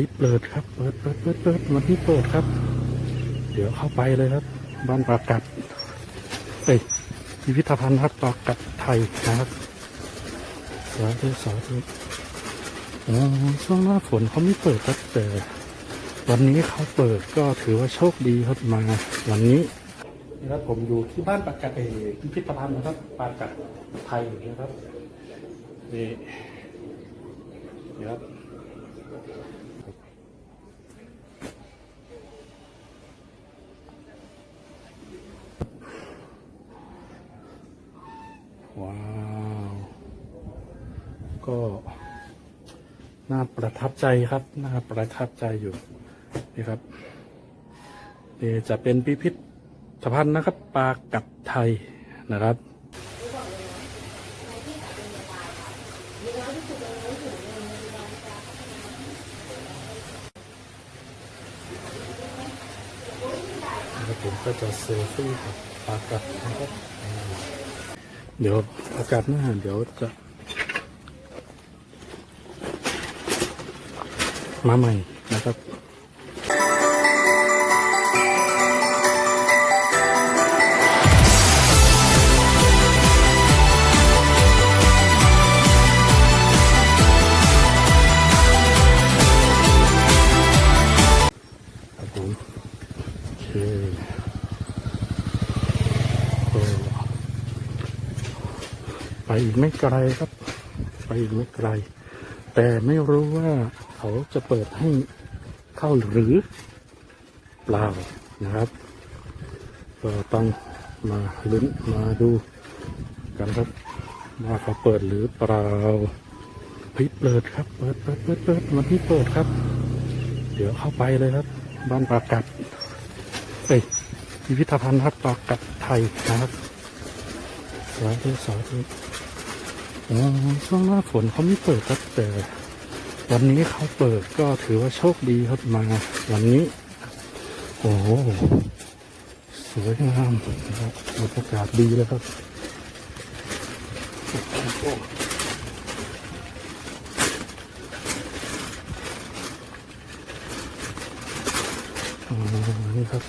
ปิดเปิดครับ เปิดเปิดเปิดเปิดวันที่เปิดครับ เดี๋ยวเข้าไปเลยครับ บ้านปลากัดเอ้ยพิพิธภัณฑ์ครับปลากัดไทยนะครับสาธุสาธุอ๋อช่วงหน้าฝนเขาไม่เปิดครับแต่วันนี้เขาเปิดก็ถือว่าโชคดีครับมาวันนี้นะครับผมอยู่ที่บ้านปากัดเอยพิพิธภัณฑ์นะครับปากัดไทยนะครับนี่นี่ครับ ว้าว ก็น่า ประทับใจครับน่าประทับใจอยู่นี่ครับนี่จะเป็นพิพิธภัณฑ์นะครับปลากัดไทยนะครับแล้วผมก็จะเซลฟี่กับปลากัดนะครับ เดี๋ยวปลากัดหน้าเดี๋ยวจะ มาใหม่นะครับไปอีกไม่ไกลครับ ไปอีกไม่ไกล แต่ไม่รู้ว่า เขาจะเปิดให้เข้าหรือเปล่านะครับก็ต้องมาลุ้นมาดูกันครับว่าเขาเปิดหรือเปล่าเฮ้ยเปิดครับ เปิดเปิดเปิดเปิดวันที่เปิดครับ เดี๋ยวเข้าไปเลยครับ บ้านปากัดเอ้ยพิพิธภัณฑ์ครับปากัดไทยนะครับสาธุสาธุอ๋อช่วงหน้าฝนเขาไม่เปิดครับแต่ วันนี้เขาเปิดก็ถือว่าโชคดีครับมา วันนี้ โอ้โหสวยงามนะครับบรรยากาศดีเลยครับอ๋อนี่ครับ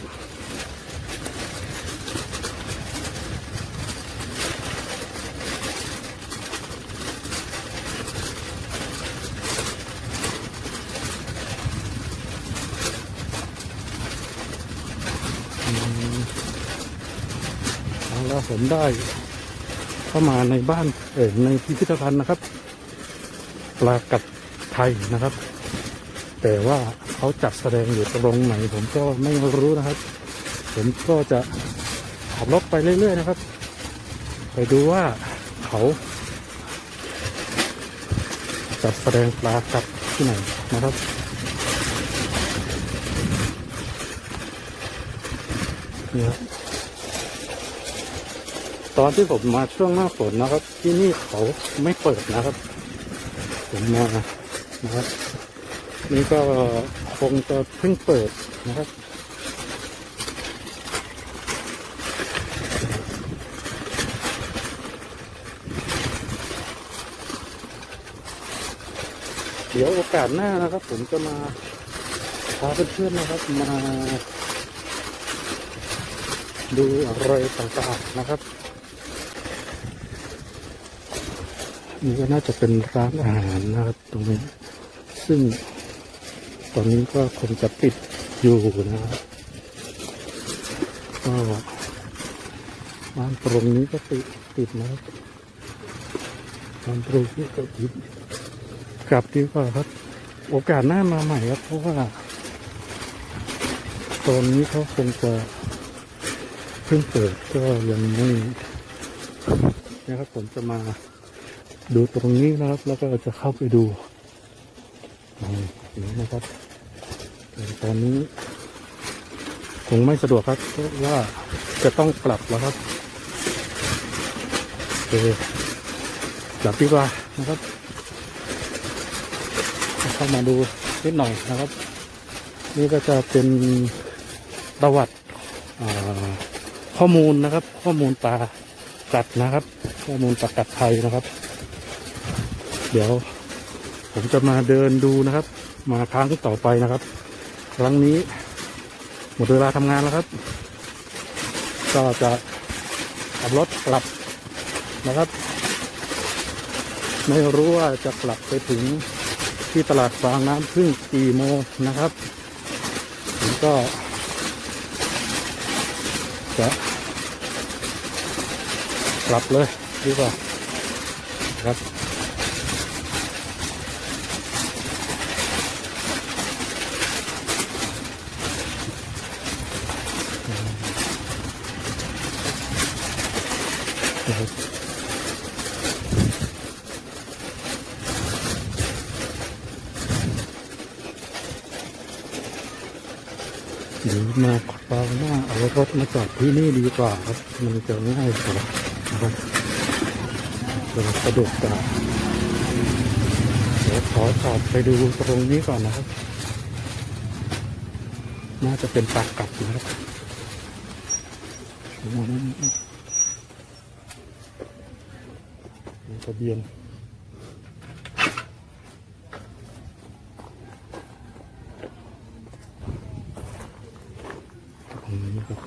แล้วผมได้เข้ามาในบ้านเออในพิพิธภัณฑ์นะครับ ปลากัดไทยนะครับ แต่ว่าเขาจัดแสดงอยู่ตรงไหน ผมก็ไม่รู้นะครับ ผมก็จะขับรถไปเรื่อยๆนะครับ ไปดูว่าเขา จัดแสดงปลากัดที่ไหนนะครับนี่ครับ ตอนที่ผมมาช่วงหน้าฝนนะครับ ที่นี่เขาไม่เปิดนะครับ ผมมานะครับ นี่ก็คงจะเพิ่งเปิดนะครับเดี๋ยวโอกาสหน้านะครับ ผมจะมาพาเพื่อนๆนะครับ มาดูอะไรต่างๆนะครับ นี่ก็น่าจะเป็นร้านอาหารนะครับตรงนี้ ซึ่ง ตอนนี้ก็คงจะปิดอยู่นะครับก็ร้านตรงนี้ก็ปิดปิดนะครับร้านตรงนี้ก็ปิดกลับดีกว่าครับ โอกาสหน้ามาใหม่ครับ เพราะว่า ตอนนี้เขาคงจะเพิ่งเปิดก็ยังไม่นะครับผมจะมา ดูตรงนี้นะครับ แล้วก็จะเข้าไปดูนี่นะครับแต่ตอนนี้คงไม่สะดวกครับเพราะว่าจะต้องกลับแล้วครับโอเคกลับดีกว่านะครับเข้ามาดูนิดหน่อยนะครับ นี่ก็จะเป็นประวัติข้อมูลนะครับ ข้อมูลปลากัดนะครับ ข้อมูลปลากัดไทยนะครับ เดี๋ยว ผมจะมาเดินดูนะครับ มาครั้งที่ต่อไปนะครับ ครั้งนี้ หมดเวลาทำงานแล้วครับ ก็จะขับรถกลับนะครับ ไม่รู้ว่าจะกลับไปถึงที่ตลาดฟางน้ำพึ่งกี่โมงนะครับผมก็ จะกลับเลยดีกว่า หรือมาคราวหน้าเอารถมาจอดที่นี่ดีกว่าครับ มันจะง่ายกว่าครับสะดวกกว่าเดี๋ยวขอจอดไปดูตรงนี้ก่อนนะครับ น่าจะเป็นปากกลับนะครับมี ทะเบียนตรงนี้ครับ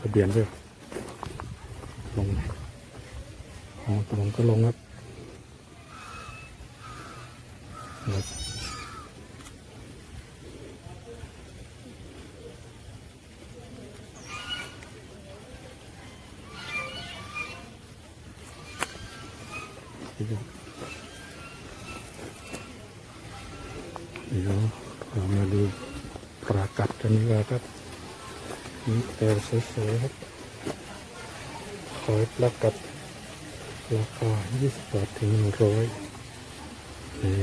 ทะเบียนด้วยลงไหนอ๋อตรงก็ลงครับ เดี๋ยวเรามาดูปรากัดกันดีกว่าครับนี่แต่สวยๆครับขอยประกัดราคา20บาทถึง100นี่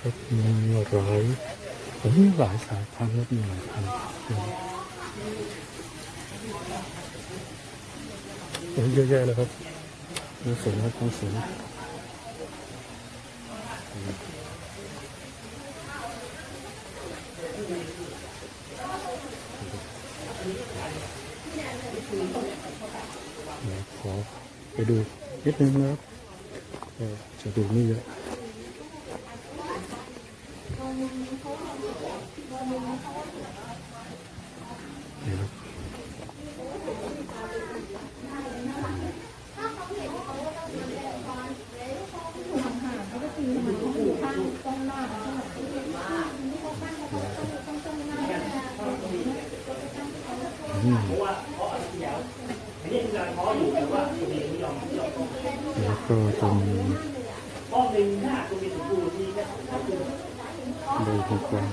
ครับมีหลายผมมีหลายสายพันธุ์ครับมีหลายพันธุ์เยอะแยะเลยครับ มีสวยครับต้องสวยเดี๋ยวขอไปดูนิดนึงนะครับก็จะดูไม่เยอะ แล้วก็จะมีใบหูกวาง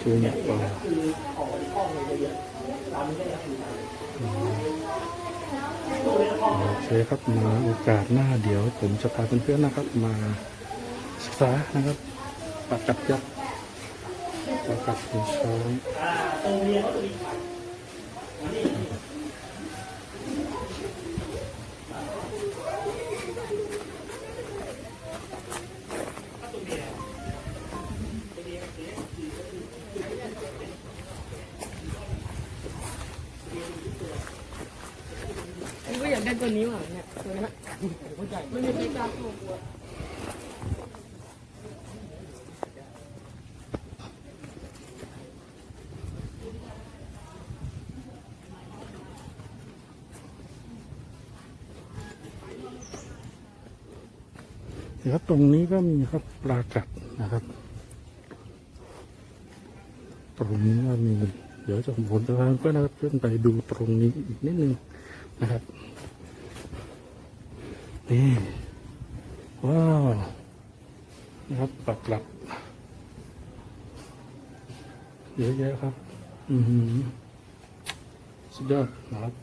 ชื่อเนี่ยปลาอืมโอเคครับมาโอกาสหน้าเดี๋ยว ผมจะพาเพื่อนๆนะครับ มาศึกษานะครับปลากัดยักษ์ ปลากัดหูช้างผมก็อยากได้ตัวนี้ว่ะเนี่ยตัวนี้มันมีใครกล้าเข้า นะครับตรงนี้ก็มีครับปลากัดนะครับ ตรงนี้ก็มีเดี๋ยวจะผมจะพาเพื่อนนะครับเพื่อนไปดูตรงนี้อีกนิดนึงนะครับนี่ว้าวนะครับปักหลักเยอะแยะครับ อือหือสุดยอดนะครับ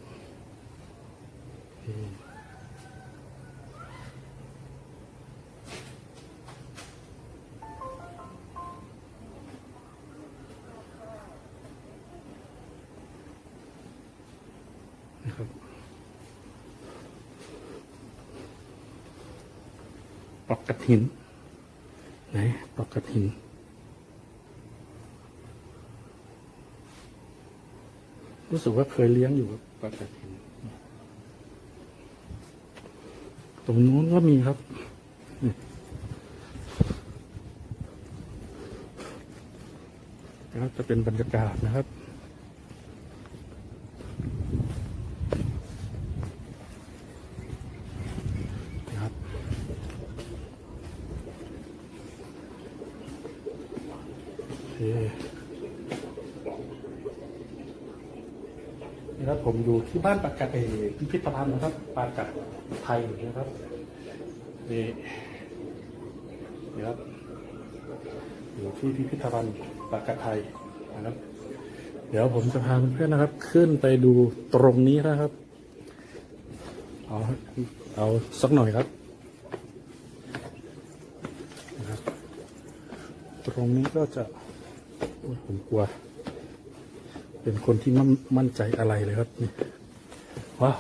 ปอกกระถินไหนปอกกระถินรู้สึกว่าเคยเลี้ยงอยู่กับปลากระทินตรงนู้นก็มีครับนี่นะครับจะเป็นบรรยากาศนะครับ โอเค นี่ครับ ผมอยู่ที่บ้านปากกัดเอพิพิธภัณฑ์นะครับปากกัดไทยนะครับนี่นี่ครับอยู่ที่พิพิธภัณฑ์ปากกัดไทยนะครับ เดี๋ยวผมจะพาเพื่อนๆนะครับ ขึ้นไปดูตรงนี้นะครับ เอาเอาสักหน่อยครับนะครับ ตรงนี้ก็จะโอ้ยผมกลัว เป็นคนที่มั่นใจอะไรเลยครับนี่ ว้าว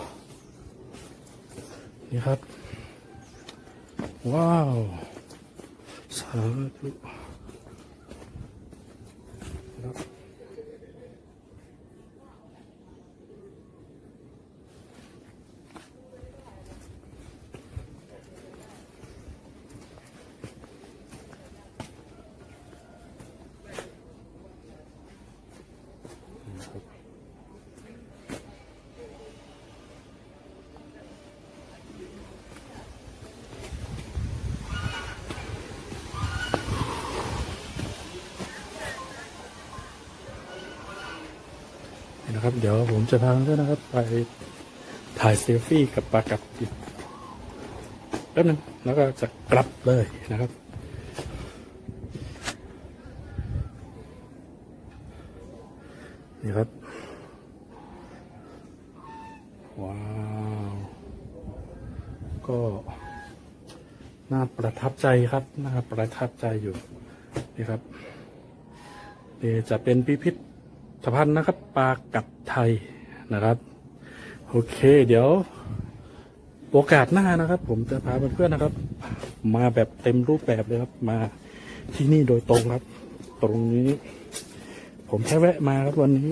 นี่ครับ ว้าว สาธุ นะครับ เดี๋ยวผมจะพาเพื่อนนะครับ ไปถ่ายเซลฟี่กับปลากับอีกแป๊บนึงแล้วก็จะกลับเลยนะครับนี่ครับ ว้าว ก็น่าประทับใจครับน่าประทับใจอยู่นี่ครับนี่จะเป็นพิพิธภัณฑ์นะครับ ปลากัดไทยนะครับ โอเคเดี๋ยว โอกาสหน้านะครับ ผมจะพาเพื่อนๆนะครับ มาแบบเต็มรูปแบบเลยครับ มาที่นี่โดยตรงครับ ตรงนี้ ผมแค่แวะมาครับวันนี้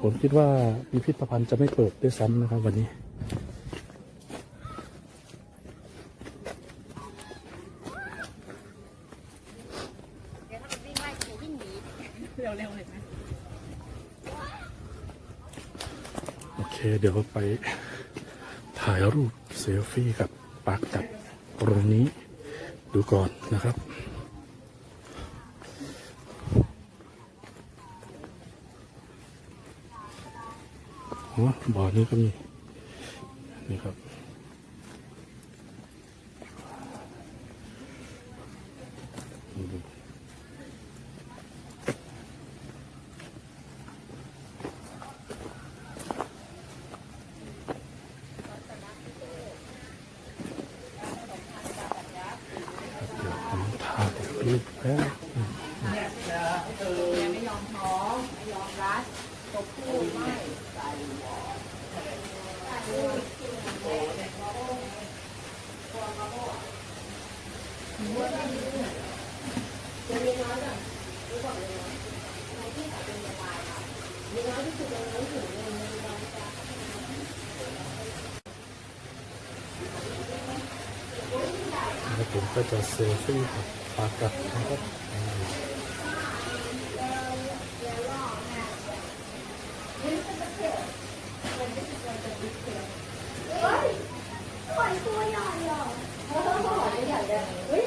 ผมคิดว่าพิพิธภัณฑ์จะไม่เปิดด้วยซ้ำนะครับ วันนี้ เดี๋ยวถ้ามันวิ่งไล่จะวิ่งหนี เร็วๆเลยไหม โอ เดี๋ยวไปถ่ายรูปเซลฟี่กับปากกัดตรงนี้ดูก่อนนะครับอ๋อบ่อนี้ก็มี นี่ครับ เดี๋ยวผมถ่ายรูปแป๊บ ไม่ยอมท้องไม่ยอมรัดตบคู่ไม่ใส่ แล้ว ผมก็จะเซลฟี่กับปากกับนะครับอ่า ปล่อยตัวใหญ่หรอเออตัวใหญ่เลยเฮ้ย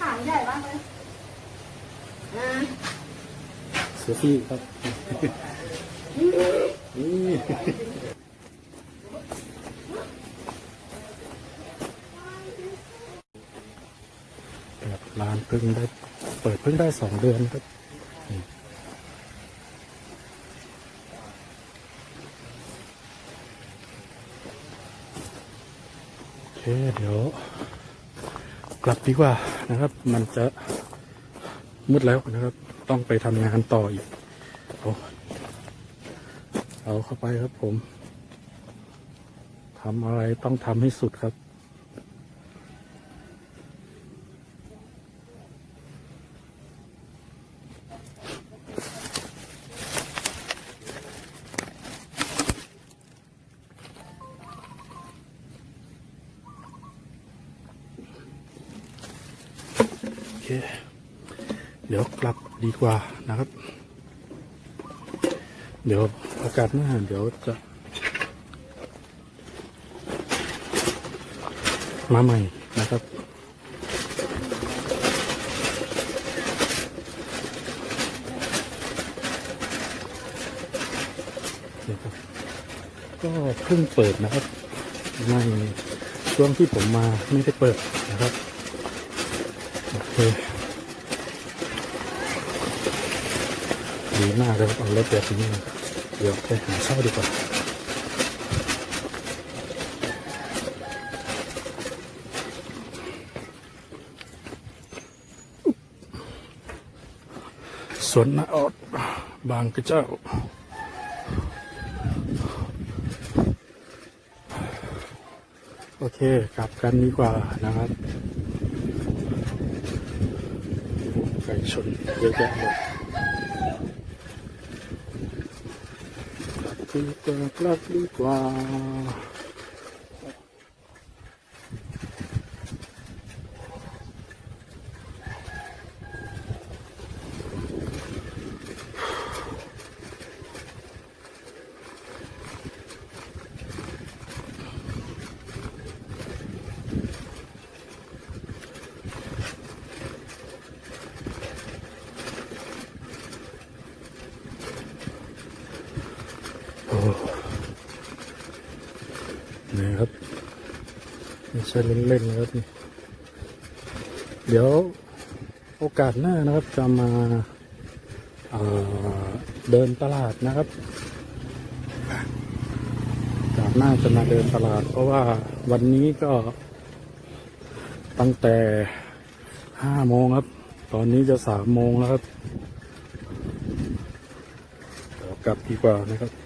หางใหญ่มากเลยอ่า เซฟี่ครับแบบร้านเพิ่งได้เปิดเพิ่งได้สองเดือนครับโอเคเดี๋ยว กลับดีกว่านะครับ มันจะมืดแล้วนะครับ ต้องไปทำงานต่ออีกเอาเอาเข้าไปครับผมทำอะไรต้องทำให้สุดครับ กว่านะครับ เดี๋ยวโอกาสหน้าเดี๋ยวจะ มาใหม่นะครับนะครับก็เพิ่งเปิดนะครับ ในช่วงที่ผมมาไม่ได้เปิดนะครับ โอเค ดีมากเลยครับเอารถแบบนี้เดี๋ยวไปหาเช่าดีกว่าสวนนาออดบางกระเจ้าโอเคกลับกันดีกว่านะครับไก่ชนเยอะแยะเลยกลับดี กว่ากลับดีกว่า โอ้นี่ครับไม่ ใช่เล่นๆนะครับนี่เดี๋ยวโอกาสหน้านะครับจะมาเอ่อเดินตลาดนะครับโอกหน้าจะมาเดินตลาด เพราะว่าวันนี้ก็ตั้งแต่ห้าโมงครับ ตอนนี้จะสามโมงแล้วครับกลับดีกว่านะครับ